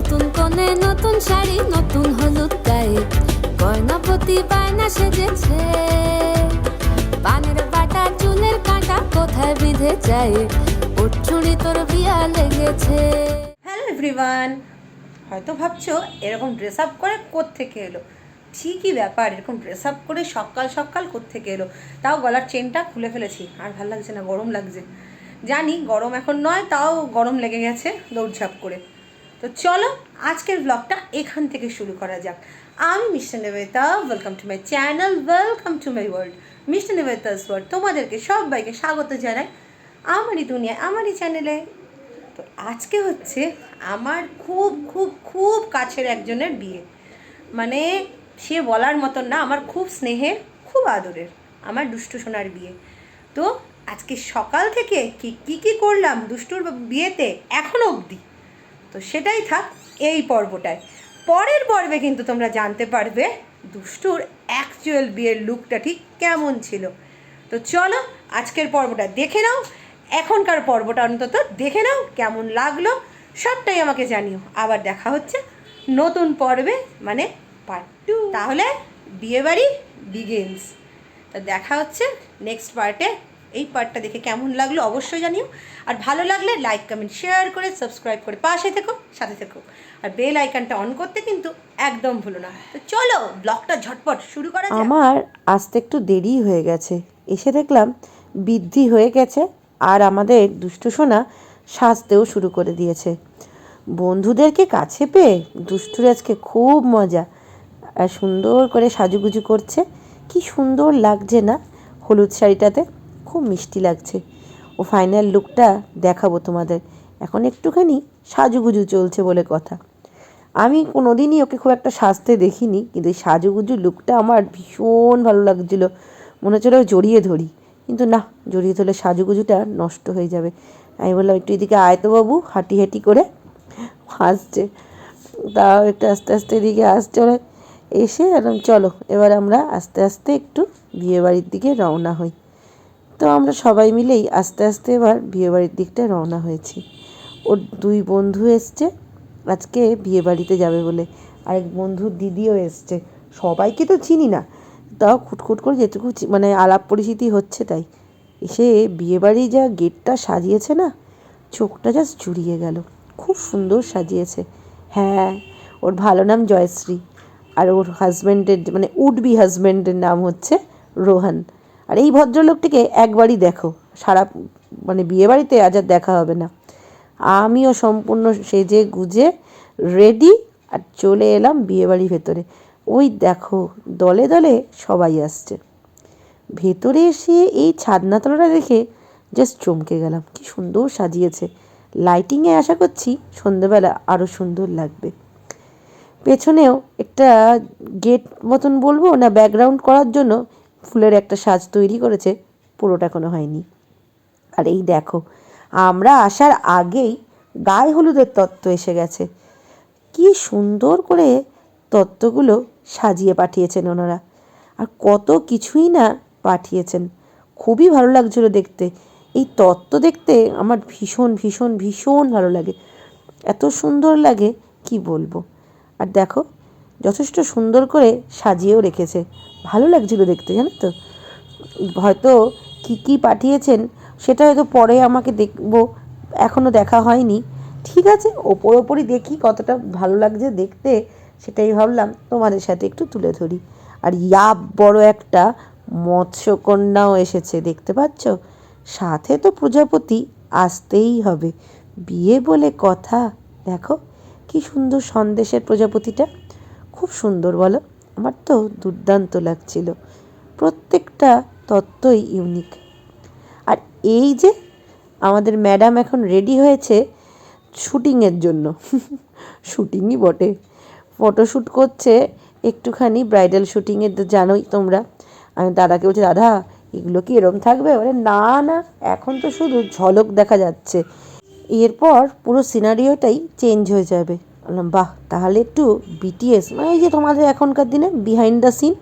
নতুন কনে, নতুন শাড়ি, নতুন হলুদ গায়ে গয়না প্রতি বায়না সেজেছে। পানের বাটা চুলের কাঁটা কোথায় বিঁধে যায় ওর তোর বিয়া লেগেছে। হ্যালো এভরিওয়ান হয়তো ভাবছ, এরকম ড্রেস আপ করে কোত্থেকে এলো? ঠিকই ব্যাপার, এরকম ড্রেস আপ করে সকাল সকাল কোত্থেকে এলো? তাও গলার চেনটা খুলে ফেলেছি। আর ভালো লাগছে না, গরম লাগছে। জানি গরম এখন নয়, তাও গরম লেগে গেছে দৌড়ঝাঁপ করে। তো চলো আজকের ব্লগটা এখান থেকে শুরু করা যাক। আমি mister Nibeta welcome to my channel welcome to my world mister Nibeta's world তোমাদেরকে সবাইকে স্বাগত জানাই আমারই দুনিয়ায়, আমারই চ্যানেলে তো আজকে হচ্ছে আমার খুব খুব খুব কাছের একজনের বিয়ে। মানে সে বলার মতন না, আমার খুব স্নেহের, খুব আদরের, আমার দুষ্টু সোনার বিয়ে। তো আজকে সকাল থেকে কি কি করলাম দুষ্টুর বিয়েতে? এখনও অবধি। তো সেটাই থাক, এই পর্বটায়। পরের পর্বে কিন্তু তোমরা জানতে পারবে দুষ্টুর অ্যাকচুয়াল বিয়ের লুকটা ঠিক কেমন ছিল। তো চলো আজকের পর্বটা দেখে নাও, এখনকার পর্বটা অন্তত দেখে নাও, কেমন লাগল, সবটাই আমাকে জানিও। আবার দেখা হচ্ছে নতুন পর্বে মানে পার্ট টু তাহলে বিয়েবাড়ি বিগিনস তো দেখা হচ্ছে নেক্সট পার্টে এই পার্টটা দেখে কেমন লাগল অবশ্যই জানিও। আর ভালো লাগলে লাইক কমেন্ট শেয়ার করে সাবস্ক্রাইব করে পাশে থেকো, সাথে থেকো। আর বেল আইকনটা অন করতে কিন্তু একদম ভুলো না। তো চলো ব্লগটা ঝটপট শুরু করা আমার আসতে একটু দেরি হয়ে গেছে। এসে দেখলাম বৃদ্ধি হয়ে গেছে আর আমাদের দুষ্টু সোনা সাজতেও শুরু করে দিয়েছে। বন্ধুদেরকে কাছে পেয়ে দুষ্টুর আজকে খুব মজা। আর সুন্দর করে সাজুগুজু করছে। কি সুন্দর লাগছে না হলুদ শাড়িটাতে। খুব মিষ্টি লাগছে। ও ফাইনাল লুকটা দেখাবো তোমাদের। এখন একটুখানি সাজুগুজু চলছে বলে কথা। আমি কোনোদিনই ওকে খুব একটা সাজতে দেখিনি, কিন্তু এই সাজুগুজু লুকটা আমার ভীষণ ভালো লাগছিল। মনে হচ্ছিল জড়িয়ে ধরি। কিন্তু না, জড়িয়ে ধরলে সাজুগুজুটা নষ্ট হয়ে যাবে। আমি বললাম, একটু এদিকে আয় বাবু। হাঁটি হাঁটি করে হাসছে তাও একটু আস্তে আস্তে এদিকে আসছে ওরা। এসে এরকম চলো, এবার আমরা আস্তে আস্তে একটু বিয়েবাড়ির দিকে রওনা হই। তো আমরা সবাই মিলেই আস্তে আস্তে এবার বিয়েবাড়ির দিকটা রওনা হয়েছি। ওর দুই বন্ধু এসছে, আজকে বিয়েবাড়িতে যাবে বলে। আরেক বন্ধুর দিদিও এসছে। সবাইকে তো চিনি না, তাও খুটখুট করে যেটুকু মানে আলাপ পরিচিতি হচ্ছে তাই। এসে বিয়েবাড়ি যা গেটটা সাজিয়েছে না, চোখটা জাস্ট জুড়িয়ে গেল। খুব সুন্দর সাজিয়েছে। হ্যাঁ ওর ভালো নাম জয়শ্রী। আর ওর হাজব্যান্ডের মানে উড বি হাজব্যান্ডের নাম হচ্ছে রোহান। আর এই ভদ্রলোকটিকে একবারই দেখো। সারা মানে বিয়েবাড়িতে আজ আর দেখা হবে না। আমিও সম্পূর্ণ সেজে গুজে রেডি আর চলে এলাম বিয়েবাড়ির ভেতরে। ওই দেখো, দলে দলে সবাই আসছে। ভেতরে এসে এই ছাদনাতলাটা দেখে জাস্ট চমকে গেলাম। কি সুন্দর সাজিয়েছে। লাইটিংয়ে আশা করছি সন্ধেবেলা আরও সুন্দর লাগবে। পেছনেও একটা গেট মতন বলব না ব্যাকগ্রাউন্ড করার জন্য ফুলের একটা সাজ তৈরি করেছে, পুরোটা কোনো হয়নি। আর এই দেখো, আমরা আসার আগেই গায়ে হলুদের তত্ত্ব এসে গেছে। কি সুন্দর করে তত্ত্বগুলো সাজিয়ে পাঠিয়েছেন ওনারা। আর কত কিছুই না পাঠিয়েছেন। খুবই ভালো লাগছিল দেখতে। এই তত্ত্ব দেখতে আমার ভীষণ ভীষণ ভীষণ ভালো লাগে। এত সুন্দর লাগে, কি বলব? আর দেখো, যথেষ্ট সুন্দর করে সাজিয়েও রেখেছে। ভালো লাগছিল দেখতে জানো তো? হয়তো কি কি পাঠিয়েছেন সেটা হয়তো পরে আমাকে দেখব এখনও দেখা হয়নি। ঠিক আছে, ওপর ওপরই দেখি কতটা ভালো লাগছে দেখতে, সেটাই ভাবলাম তোমাদের সাথে একটু তুলে ধরি। আর ইয়াব বড় একটা মৎস্যকন্যাও এসেছে, দেখতে পাচ্ছ? সাথে তো প্রজাপতি, আসতেই হবে। বিয়ে বলে কথা, দেখো, কি সুন্দর সন্দেশের প্রজাপতিটা। খুব সুন্দর, বলো। আমার তো দুর্দান্ত লাগছিল। প্রত্যেকটা তত্ত্বই ইউনিক আর এই যে আমাদের ম্যাডাম এখন রেডি হয়েছে শুটিংয়ের জন্য। শুটিংই বটে। ফটোশ্যুট করছে একটুখানি ব্রাইডাল শুটিংয়ের তো জানোই তোমরা। আমি দাদাকে বলছি, দাদা, এগুলো কি এরম থাকবে? বলে, না না, এখন তো শুধু ঝলক দেখা যাচ্ছে। এরপর পুরো সিনারিওটাই চেঞ্জ হয়ে যাবে। বললাম, বাহ, তাহলে একটু বিটিএস মানে ওই যে তোমাদের এখনকার দিনে বিহাইন্ড দ্য সিন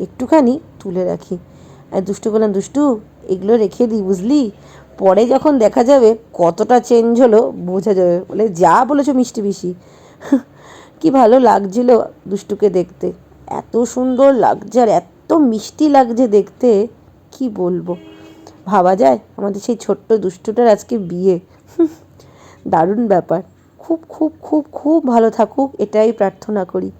একটুখানি তুলে রাখি। আর দুষ্টু বললাম, দুষ্টু, এগুলো রেখে দিই, বুঝলি? পরে যখন দেখা যাবে কতটা চেঞ্জ হলো, বোঝা যাবে। বলে, যা বলেছ মিষ্টি পিসি। কি ভালো লাগছিল দুষ্টুকে দেখতে। এত সুন্দর লাগছে আর এত মিষ্টি লাগছে দেখতে, কি বলব? ভাবা যায় আমাদের সেই ছোট্ট দুষ্টুটার আজকে বিয়ে। দারুণ ব্যাপার। খুব খুব খুব খুব ভালো থাকুক, এটাই প্রার্থনা করি।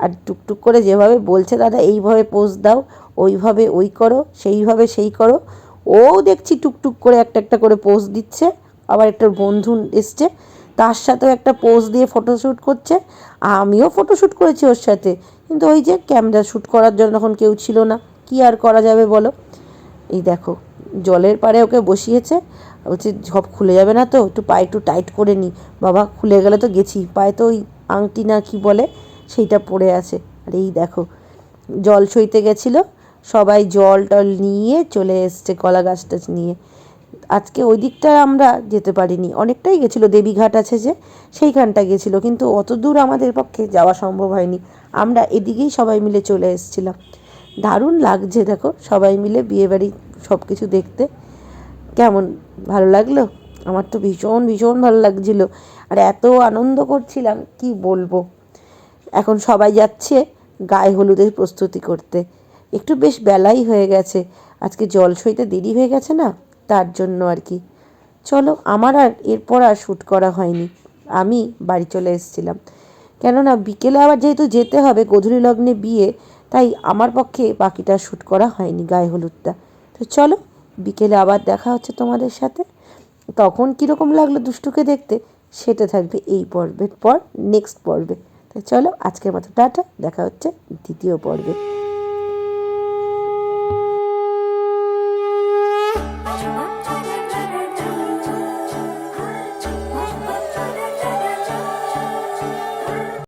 আর টুকটুক করে যেভাবে বলছে দাদা, এইভাবে পোজ দাও, ওইভাবে ওই করো, সেইভাবে সেই করো। ও দেখছি টুকটুক করে একটা একটা করে পোজ দিচ্ছে, আবার একটা বন্ধু এসছে, তার সাথেও একটা পোজ দিয়ে ফটোশ্যুট করছে, আমিও ফটোশ্যুট করেছি ওর সাথে। কিন্তু ওই যে ক্যামেরা শ্যুট করার জন্য তখন কেউ ছিল না, কি আর করা যাবে বলো? এই দেখো, জলের পাড়ে ওকে বসিয়েছে বলছে, সব খুলে যাবে না তো? একটু পায়ে একটু টাইট করে নি। বাবা, খুলে গেলে তো গেছি। পায়ে তো ওই আংটি না কি বলে, সেইটা পড়ে আছে। আর এই দেখো, জল সইতে গেছিল। সবাই জল টল নিয়ে চলে এসছে কলা গাছটা নিয়ে। আজকে ওই দিকটা আমরা যেতে পারিনি। অনেকটাই গেছিল। দেবীঘাট আছে যে, সেইখানটা গেছিল। কিন্তু অত দূর আমাদের পক্ষে যাওয়া সম্ভব হয়নি। আমরা এদিকেই সবাই মিলে চলে এসেছিলাম। দারুণ লাগছে, দেখো। সবাই মিলে বিয়েবাড়ি সব কিছু দেখতে। কেমন ভালো লাগল? আমার তো ভীষণ ভীষণ ভালো লাগছিল। আর এত আনন্দ করছিলাম, কি বলব? এখন সবাই যাচ্ছে গায়ে হলুদের প্রস্তুতি করতে। একটু বেশ বেলাই হয়ে গেছে। আজকে জল সইতে দেরি হয়ে গেছে না? তার জন্য আর কি। চলো, আমার আর এরপর আর শ্যুট করা হয়নি। আমি বাড়ি চলে এসেছিলাম। কেননা বিকেলে আবার যেহেতু যেতে হবে গধূলি লগ্নে বিয়ে, তাই আমার পক্ষে বাকিটা শ্যুট করা হয়নি গায়ে হলুদটা। তো চলো বিকেলে আবার দেখা হচ্ছে তোমাদের সাথে, তখন কীরকম লাগল দুষ্টুকে দেখতে, সেটা থাকবে এই পর্বের পর নেক্সট পর্বে। তাই চলো আজকের মতো টাটা, দেখা হচ্ছে দ্বিতীয় পর্বে।